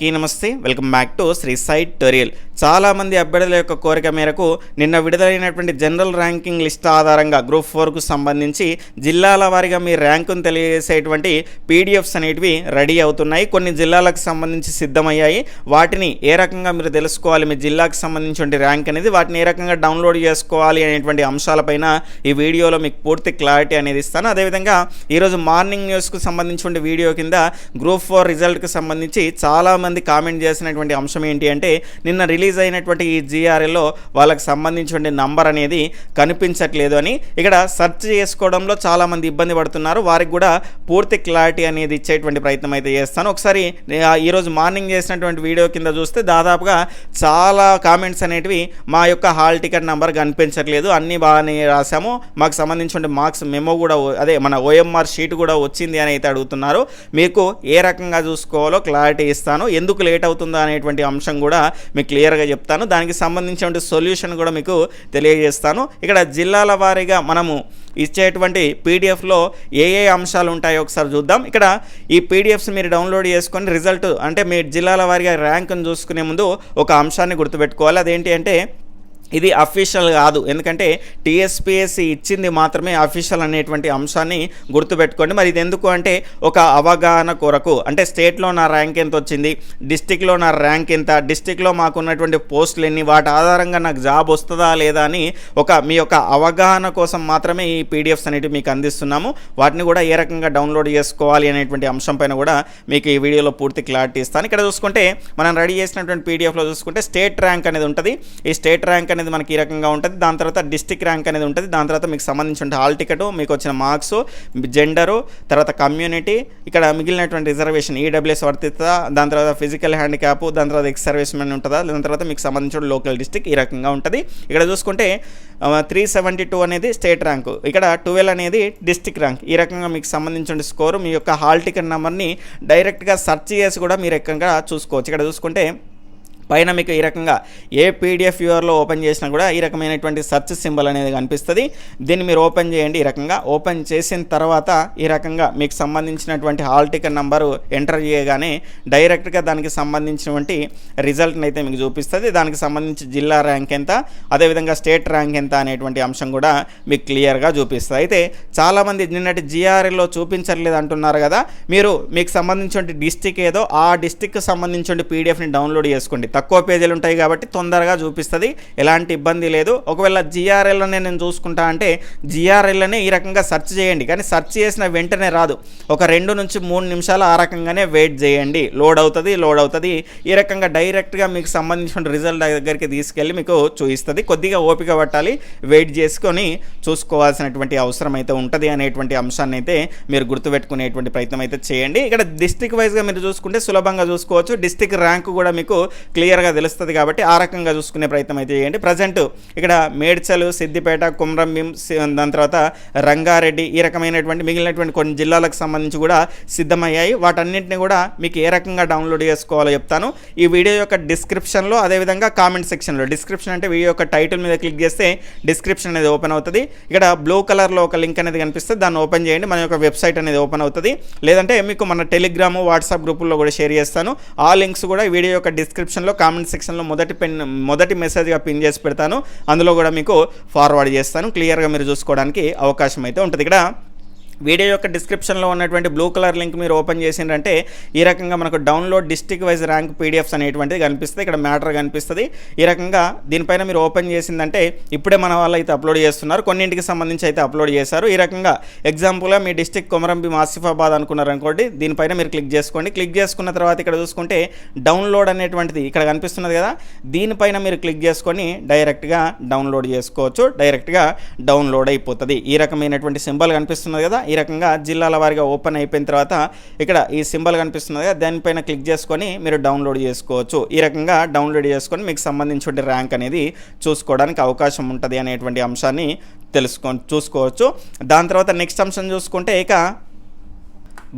Key నమస్తే. Welcome back to Sri Sai tutorial చాలామంది అభ్యర్థుల యొక్క కోరిక మేరకు నిన్న విడుదలైనటువంటి జనరల్ ర్యాంకింగ్ లిస్ట్ ఆధారంగా గ్రూప్ ఫోర్కు సంబంధించి జిల్లాల వారీగా మీ ర్యాంకును తెలియజేసేటువంటి పీడిఎఫ్స్ అనేటివి రెడీ అవుతున్నాయి. కొన్ని జిల్లాలకు సంబంధించి సిద్ధమయ్యాయి. వాటిని ఏ రకంగా మీరు తెలుసుకోవాలి? మీ జిల్లాకు సంబంధించిన ర్యాంక్ అనేది వాటిని ఏ రకంగా డౌన్లోడ్ చేసుకోవాలి అనేటువంటి అంశాలపైన ఈ వీడియోలో మీకు పూర్తి క్లారిటీ అనేది ఇస్తాను. అదేవిధంగా ఈరోజు మార్నింగ్ న్యూస్కు సంబంధించిన వీడియో కింద గ్రూప్ ఫోర్ రిజల్ట్కి సంబంధించి చాలా చాలామంది కామెంట్ చేసినటువంటి అంశం ఏంటి అంటే నిన్న రిలీజ్ అయినటువంటి ఈ జిఆర్ఎల్లో వాళ్ళకి సంబంధించిన నంబర్ అనేది కనిపించట్లేదు అని. ఇక్కడ సెర్చ్ చేసుకోవడంలో చాలామంది ఇబ్బంది పడుతున్నారు. వారికి కూడా పూర్తి క్లారిటీ అనేది ఇచ్చేటువంటి ప్రయత్నం అయితే చేస్తాను. ఒకసారి ఈరోజు మార్నింగ్ చేసినటువంటి వీడియో కింద చూస్తే దాదాపుగా చాలా కామెంట్స్ అనేటివి మా యొక్క హాల్ టికెట్ నెంబర్ కనిపించట్లేదు. అన్నీ బాగానే రాసాము మాకు సంబంధించిన మార్క్స్ మెమో కూడా అదే మన ఓఎంఆర్ షీట్ కూడా వచ్చింది అని అయితే అడుగుతున్నారు. మీకు ఏ రకంగా చూసుకోవాలో క్లారిటీ ఇస్తాను. ఎందుకు లేట్ అవుతుందో అనేటువంటి అంశం కూడా మీకు క్లియర్గా చెప్తాను. దానికి సంబంధించిన సొల్యూషన్ కూడా మీకు తెలియజేస్తాను. ఇక్కడ జిల్లాల వారీగా మనము ఇచ్చేటువంటి పీడిఎఫ్లో ఏ ఏ అంశాలు ఉంటాయో ఒకసారి చూద్దాం. ఇక్కడ ఈ పీడిఎఫ్స్ మీరు డౌన్లోడ్ చేసుకొని రిజల్ట్ అంటే మీ జిల్లాల వారీగా ర్యాంక్ను చూసుకునే ముందు ఒక అంశాన్ని గుర్తుపెట్టుకోవాలి. అదేంటి అంటే ఇది అఫీషియల్ కాదు. ఎందుకంటే టీఎస్పీఎస్సీ ఇచ్చింది మాత్రమే అఫీషియల్ అనేటువంటి అంశాన్ని గుర్తుపెట్టుకోండి. మరి ఇది ఎందుకు అంటే ఒక అవగాహన కొరకు అంటే స్టేట్లో నా ర్యాంక్ ఎంత వచ్చింది డిస్టిక్లో నా ర్యాంక్ ఎంత డిస్టిక్లో మాకున్నటువంటి పోస్టులు ఎన్ని వాటి ఆధారంగా నాకు జాబ్ వస్తుందా లేదా అని ఒక మీ యొక్క అవగాహన కోసం మాత్రమే ఈ పీడిఎఫ్స్ అనేవి మీకు అందిస్తున్నాము. వాటిని కూడా ఏ రకంగా డౌన్లోడ్ చేసుకోవాలి అనేటువంటి అంశం పైన కూడా మీకు ఈ వీడియోలో పూర్తి క్లారిటీ ఇస్తాను. ఇక్కడ చూసుకుంటే మనం రెడీ చేసినటువంటి పీడిఎఫ్లో చూసుకుంటే స్టేట్ ర్యాంక్ అనేది ఉంటుంది. ఈ స్టేట్ ర్యాంక్ అనేది మనకి ఈ రకంగా ఉంటుంది. దాని తర్వాత డిస్టిక్ ర్యాంక్ అనేది ఉంటుంది. దాని తర్వాత మీకు సంబంధించిన హాల్ టికెట్ మీకు వచ్చిన మార్క్స్ జెండరు తర్వాత కమ్యూనిటీ ఇక్కడ మిగిలినటువంటి రిజర్వేషన్ ఈడబ్ల్యూఎస్ వర్తిస్తుందా? దాని తర్వాత ఫిజికల్ హ్యాండిక్యాప్ దాని తర్వాత ఎక్స్ సర్వీస్మెన్ ఉంటుందా? దాని తర్వాత మీకు సంబంధించిన లోకల్ డిస్టిక్ ఈ రకంగా ఉంటుంది. ఇక్కడ చూసుకుంటే త్రీ సెవెంటీ టూ అనేది స్టేట్ ర్యాంకు ఇక్కడ ట్వెల్వ్ అనేది డిస్టిక్ ర్యాంక్ ఈ రకంగా మీకు సంబంధించిన స్కోరు మీ యొక్క హాల్ టికెట్ నెంబర్ని డైరెక్ట్గా సెర్చ్ చేసి కూడా మీరు ఎక్కడ చూసుకోవచ్చు. ఇక్కడ చూసుకుంటే పైన మీకు ఈ రకంగా ఏ పీడిఎఫ్ వ్యూవర్లో ఓపెన్ చేసినా కూడా ఈ రకమైనటువంటి సర్చ్ సింబల్ అనేది కనిపిస్తుంది. దీన్ని మీరు ఓపెన్ చేయండి ఈ రకంగా. ఓపెన్ చేసిన తర్వాత ఈ రకంగా మీకు సంబంధించినటువంటి హాల్ టికెట్ నెంబరు ఎంటర్ చేయగానే డైరెక్ట్గా దానికి సంబంధించినటువంటి రిజల్ట్ని అయితే మీకు చూపిస్తుంది. దానికి సంబంధించి జిల్లా ర్యాంక్ ఎంత అదేవిధంగా స్టేట్ ర్యాంక్ ఎంత అనేటువంటి అంశం కూడా మీకు క్లియర్గా చూపిస్తుంది. అయితే చాలామంది నిన్నటి జిఆర్ఎల్లో చూపించట్లేదు అంటున్నారు కదా. మీరు మీకు సంబంధించిన డిస్టిక్ ఏదో ఆ డిస్టిక్కి సంబంధించిన పీడిఎఫ్ని డౌన్లోడ్ చేసుకోండి. తక్కువ పేజీలు ఉంటాయి కాబట్టి తొందరగా చూపిస్తుంది. ఎలాంటి ఇబ్బంది లేదు. ఒకవేళ జిఆర్ఎల్నే నేను చూసుకుంటా అంటే జిఆర్ఎల్నే ఈ రకంగా సెర్చ్ చేయండి. కానీ సెర్చ్ చేసిన వెంటనే రాదు. ఒక రెండు నుంచి మూడు నిమిషాలు ఆ రకంగానే వెయిట్ చేయండి. లోడ్ అవుతుంది లోడ్ అవుతుంది. ఈ రకంగా డైరెక్ట్గా మీకు సంబంధించిన రిజల్ట్ దగ్గరికి తీసుకెళ్ళి మీకు చూపిస్తుంది. కొద్దిగా ఓపిక పట్టాలి. వెయిట్ చేసుకొని చూసుకోవాల్సినటువంటి అవసరం అయితే ఉంటుంది అనేటువంటి అంశాన్ని అయితే మీరు గుర్తుపెట్టుకునేటువంటి ప్రయత్నం అయితే చేయండి. ఇక్కడ డిస్టిక్ వైజ్గా మీరు చూసుకుంటే సులభంగా చూసుకోవచ్చు. డిస్టిక్ ర్యాంక్ కూడా మీకు క్లియర్గా తెలుస్తుంది కాబట్టి ఆ రకంగా చూసుకునే ప్రయత్నం అయితే చేయండి. ప్రజెంట్ ఇక్కడ మేడ్చలు సిద్దిపేట కుమ్రంభీం దాని తర్వాత రంగారెడ్డి ఈ రకమైనటువంటి మిగిలినటువంటి కొన్ని జిల్లాలకు సంబంధించి కూడా సిద్ధమయ్యాయి. వాటన్నింటిని కూడా మీకు ఏ రకంగా డౌన్లోడ్ చేసుకోవాలో చెప్తాను. ఈ వీడియో యొక్క డిస్క్రిప్షన్లో అదేవిధంగా కామెంట్ సెక్షన్లో డిస్క్రిప్షన్ అంటే వీడియో యొక్క టైటిల్ మీద క్లిక్ చేస్తే డిస్క్రిప్షన్ అనేది ఓపెన్ అవుతుంది. ఇక్కడ బ్లూ కలర్లో ఒక లింక్ అనేది కనిపిస్తుంది. దాన్ని ఓపెన్ చేయండి. మన యొక్క వెబ్సైట్ అనేది ఓపెన్ అవుతుంది. లేదంటే మీకు మన టెలిగ్రామ్ వాట్సాప్ గ్రూపుల్లో కూడా షేర్ చేస్తాను. ఆ లింక్స్ కూడా వీడియో యొక్క డిస్క్రిప్షన్లో కామెంట్ సెక్షన్లో మొదటి పెన్ మొదటి మెసేజ్గా పిన్ చేసి పెడతాను. అందులో కూడా మీకు ఫార్వర్డ్ చేస్తాను. క్లియర్గా మీరు చూసుకోవడానికి అవకాశం అయితే ఉంటుంది. ఇక్కడ వీడియో యొక్క డిస్క్రిప్షన్లో ఉన్నటువంటి బ్లూ కలర్ లింక్ మీరు ఓపెన్ చేసిందంటే ఈ రకంగా మనకు download district wise rank PDFs అనేటువంటిది కనిపిస్తుంది. ఇక్కడ మ్యాటర్ కనిపిస్తుంది. ఈ రకంగా దీనిపైన మీరు ఓపెన్ చేసిందంటే ఇప్పుడే మన వాళ్ళు అయితే అప్లోడ్ చేస్తున్నారు. కొన్నింటికి సంబంధించి అయితే అప్లోడ్ చేశారు. ఈ రకంగా ఎగ్జాంపుల్గా మీ డిస్టిక్ కొమరంబి మాసిఫాబాద్ అనుకున్నారు అనుకోండి. దీనిపైన మీరు క్లిక్ చేసుకోండి. క్లిక్ చేసుకున్న తర్వాత ఇక్కడ చూసుకుంటే డౌన్లోడ్ అనేటువంటిది ఇక్కడ కనిపిస్తున్నది కదా. దీనిపైన మీరు క్లిక్ చేసుకొని డైరెక్ట్గా డౌన్లోడ్ చేసుకోవచ్చు. డైరెక్ట్గా డౌన్లోడ్ అయిపోతుంది. ఈ రకమైనటువంటి సింబల్ కనిపిస్తున్నది కదా. ఈ రకంగా జిల్లాల వారిగా ఓపెన్ అయిపోయిన తర్వాత ఇక్కడ ఈ సింబల్ కనిపిస్తుంది కదా దానిపైన క్లిక్ చేసుకొని మీరు డౌన్లోడ్ చేసుకోవచ్చు. ఈ రకంగా డౌన్లోడ్ చేసుకొని మీకు సంబంధించిన ర్యాంక్ అనేది చూసుకోవడానికి అవకాశం ఉంటుంది అనేటువంటి అంశాన్ని తెలుసుకొని చూసుకోవచ్చు. దాని తర్వాత నెక్స్ట్ అంశం చూసుకుంటే ఇక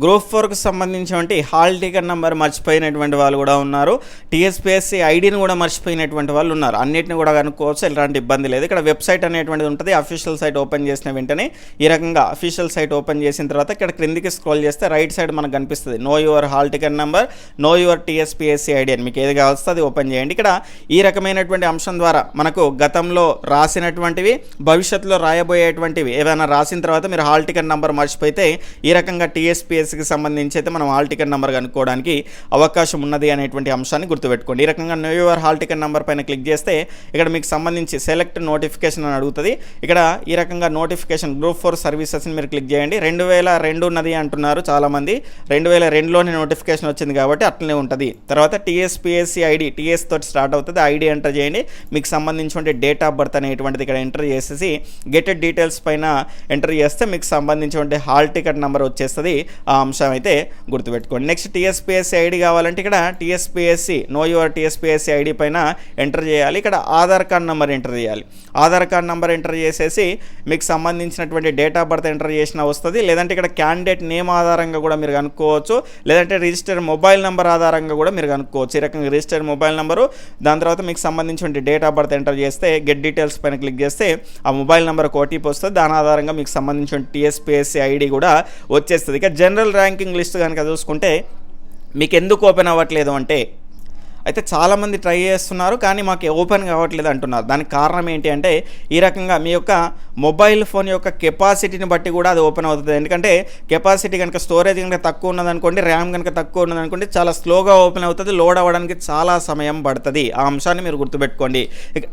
గ్రూప్ ఫోర్కి సంబంధించినటువంటి హాల్ టికెట్ నెంబర్ మర్చిపోయినటువంటి వాళ్ళు కూడా ఉన్నారు. టీఎస్పీఎస్సీ ఐడిని కూడా మర్చిపోయినటువంటి వాళ్ళు ఉన్నారు. అన్నిటిని కూడా కనుక్కోవచ్చు ఎలాంటి ఇబ్బంది లేదు. ఇక్కడ వెబ్సైట్ అనేటువంటిది ఉంటుంది. అఫీషియల్ సైట్ ఓపెన్ చేసిన వెంటనే ఈ రకంగా అఫీషియల్ సైట్ ఓపెన్ చేసిన తర్వాత ఇక్కడ క్రిందికి స్క్రోల్ చేస్తే రైట్ సైడ్ మనకు కనిపిస్తుంది. Know your hall ticket number know your TSPSC ID అని మీకు ఏది కావాల్సి అది ఓపెన్ చేయండి. ఇక్కడ ఈ రకమైనటువంటి అంశం ద్వారా మనకు గతంలో రాసినటువంటివి భవిష్యత్తులో రాయబోయేటువంటివి ఏదైనా రాసిన తర్వాత మీరు హాల్ టికెట్ నెంబర్ మర్చిపోతే ఈ రకంగా కేసుకి సంబంధించి అయితే మనం హాల్ టికెట్ నెంబర్ కనుక్కోవడానికి అవకాశం ఉన్నది అనేటువంటి అంశాన్ని గుర్తుపెట్టుకోండి. ఈ రకంగా new your hall ticket number పైన క్లిక్ చేస్తే ఇక్కడ మీకు సంబంధించి సెలెక్ట్ నోటిఫికేషన్ అని అడుగుతుంది. ఇక్కడ ఈ రకంగా నోటిఫికేషన్ గ్రూప్ ఫోర్ సర్వీసెస్ని మీరు క్లిక్ చేయండి. రెండు వేల రెండు ఉన్నది అంటున్నారు చాలామంది. రెండు వేల రెండులోనే నోటిఫికేషన్ వచ్చింది కాబట్టి అట్లనే ఉంటుంది. తర్వాత టీఎస్పిఎస్సి ఐడి టీఎస్ తోటి స్టార్ట్ అవుతుంది. ఐడి ఎంటర్ చేయండి. మీకు సంబంధించిన డేట్ ఆఫ్ బర్త్ అనేటువంటిది ఇక్కడ ఎంటర్ చేసేసి గెటెడ్ డీటెయిల్స్ పైన ఎంటర్ చేస్తే మీకు సంబంధించిన హాల్ టికెట్ నెంబర్ వచ్చేస్తుంది. ఆ అంశం అయితే గుర్తుపెట్టుకోండి. నెక్స్ట్ టీఎస్పీఎస్సీ ఐడి కావాలంటే ఇక్కడ TSPSC know your TSPSC ID పైన ఎంటర్ చేయాలి. ఇక్కడ ఆధార్ కార్డ్ నెంబర్ ఎంటర్ చేయాలి. ఆధార్ కార్డ్ నెంబర్ ఎంటర్ చేసేసి మీకు సంబంధించినటువంటి డేట్ ఆఫ్ బర్త్ ఎంటర్ చేసినా వస్తుంది. లేదంటే ఇక్కడ క్యాండిడేట్ నేమ్ ఆధారంగా కూడా మీరు కనుక్కోవచ్చు. లేదంటే రిజిస్టర్ మొబైల్ నెంబర్ ఆధారంగా కూడా మీరు కనుక్కోవచ్చు. ఈ రకంగా రిజిస్టర్ మొబైల్ నెంబరు దాని తర్వాత మీకు సంబంధించిన డేట్ ఆఫ్ బర్త్ ఎంటర్ చేస్తే గెట్ డీటెయిల్స్ పైన క్లిక్ చేస్తే ఆ మొబైల్ నెంబర్ ఓటీపీ వస్తుంది. దాని ఆధారంగా మీకు సంబంధించిన టీఎస్పీఎస్సీ ఐడి కూడా వచ్చేస్తుంది. ఇక జనరల్ ర్యాంకింగ్ లిస్ట్ కనుక చూసుకుంటే మీకు ఎందుకు ఓపెన్ అవ్వట్లేదు అంటే అయితే చాలామంది ట్రై చేస్తున్నారు కానీ మాకు ఓపెన్ కావట్లేదు అంటున్నారు. దానికి కారణం ఏంటి అంటే ఈ రకంగా మీ యొక్క మొబైల్ ఫోన్ యొక్క కెపాసిటీని బట్టి కూడా అది ఓపెన్ అవుతుంది. ఎందుకంటే కెపాసిటీ కనుక స్టోరేజ్ కనుక తక్కువ ఉన్నదనుకోండి ర్యామ్ కనుక తక్కువ ఉన్నదనుకోండి చాలా స్లోగా ఓపెన్ అవుతుంది లోడ్ అవ్వడానికి చాలా సమయం పడుతుంది. ఆ అంశాన్ని మీరు గుర్తుపెట్టుకోండి. ఇక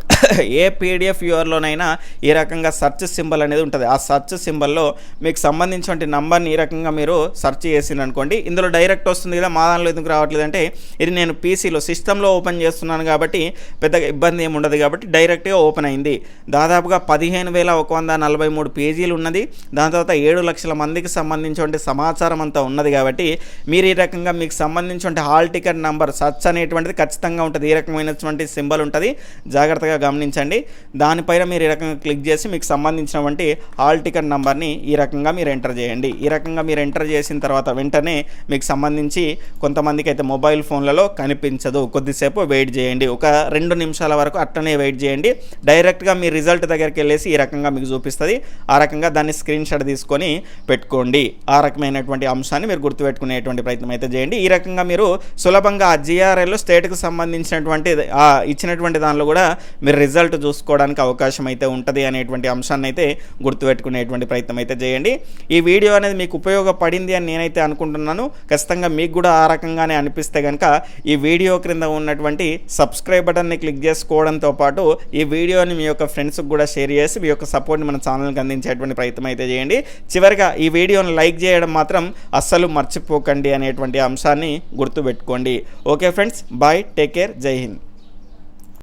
ఏ పీడిఎఫ్ యూఆర్లోనైనా ఈ రకంగా సెర్చ్ సింబల్ అనేది ఉంటుంది. ఆ సెర్చ్ సింబల్లో మీకు సంబంధించిన నంబర్ని ఈ రకంగా మీరు సెర్చ్ చేసిందనుకోండి ఇందులో డైరెక్ట్ వస్తుంది కదా మా దానిలో ఎందుకు రావట్లేదు అంటే ఇది నేను పీసీలో సిస్టంలో ఓపెన్ చేస్తున్నాను కాబట్టి పెద్దగా ఇబ్బంది ఏమి ఉండదు కాబట్టి డైరెక్ట్గా ఓపెన్ అయింది. దాదాపుగా పదిహేను వేల ఒక వంద నలభై మూడు పేజీలు ఉన్నది. దాని తర్వాత ఏడు లక్షల మందికి సంబంధించిన సమాచారం అంతా ఉన్నది కాబట్టి మీరు ఈ రకంగా మీకు సంబంధించిన హాల్ టికెట్ నంబర్ సచ్ అనేటువంటిది ఖచ్చితంగా ఉంటుంది. ఈ రకమైనటువంటి సింబల్ ఉంటుంది. జాగ్రత్తగా గమనించండి. దానిపైన మీరు ఈ రకంగా క్లిక్ చేసి మీకు సంబంధించినటువంటి హాల్ టికెట్ నంబర్ని ఈ రకంగా మీరు ఎంటర్ చేయండి. ఈ రకంగా మీరు ఎంటర్ చేసిన తర్వాత వెంటనే మీకు సంబంధించి కొంతమందికి అయితే మొబైల్ ఫోన్లలో కనిపించదు. కొద్దిసేపు వెయిట్ చేయండి. ఒక రెండు నిమిషాల వరకు అట్టనే వెయిట్ చేయండి. డైరెక్ట్గా మీ రిజల్ట్ దగ్గరికి వెళ్ళేసి ఈ రకంగా మీకు చూపిస్తుంది. ఆ రకంగా దాన్ని స్క్రీన్ షాట్ తీసుకొని పెట్టుకోండి. ఆ రకమైనటువంటి అంశాన్ని మీరు గుర్తుపెట్టుకునేటువంటి ప్రయత్నం అయితే చేయండి. ఈ రకంగా మీరు సులభంగా ఆ జిఆర్ఎల్ స్టేట్కు సంబంధించినటువంటి ఆ ఇచ్చినటువంటి దానిలో కూడా మీరు రిజల్ట్ చూసుకోవడానికి అవకాశం అయితే ఉంటుంది అనేటువంటి అంశాన్ని అయితే గుర్తుపెట్టుకునేటువంటి ప్రయత్నం అయితే చేయండి. ఈ వీడియో అనేది మీకు ఉపయోగపడింది అని నేనైతే అనుకుంటున్నాను. ఖచ్చితంగా మీకు కూడా ఆ రకంగానే అనిపిస్తే కనుక ఈ వీడియో క్రింద ఉన్నటువంటి సబ్స్క్రైబ్ బటన్ని క్లిక్ చేసుకోవడంతో పాటు ఈ వీడియోని మీ యొక్క ఫ్రెండ్స్కి కూడా షేర్ చేసి మీ యొక్క సపోర్ట్ని మన ఛానల్కి అందించేటువంటి ప్రయత్నం అయితే చేయండి. చివరిగా ఈ వీడియోని లైక్ చేయడం మాత్రం అస్సలు మర్చిపోకండి అనేటువంటి అంశాన్ని గుర్తుపెట్టుకోండి. Okay friends bye take care Jai Hind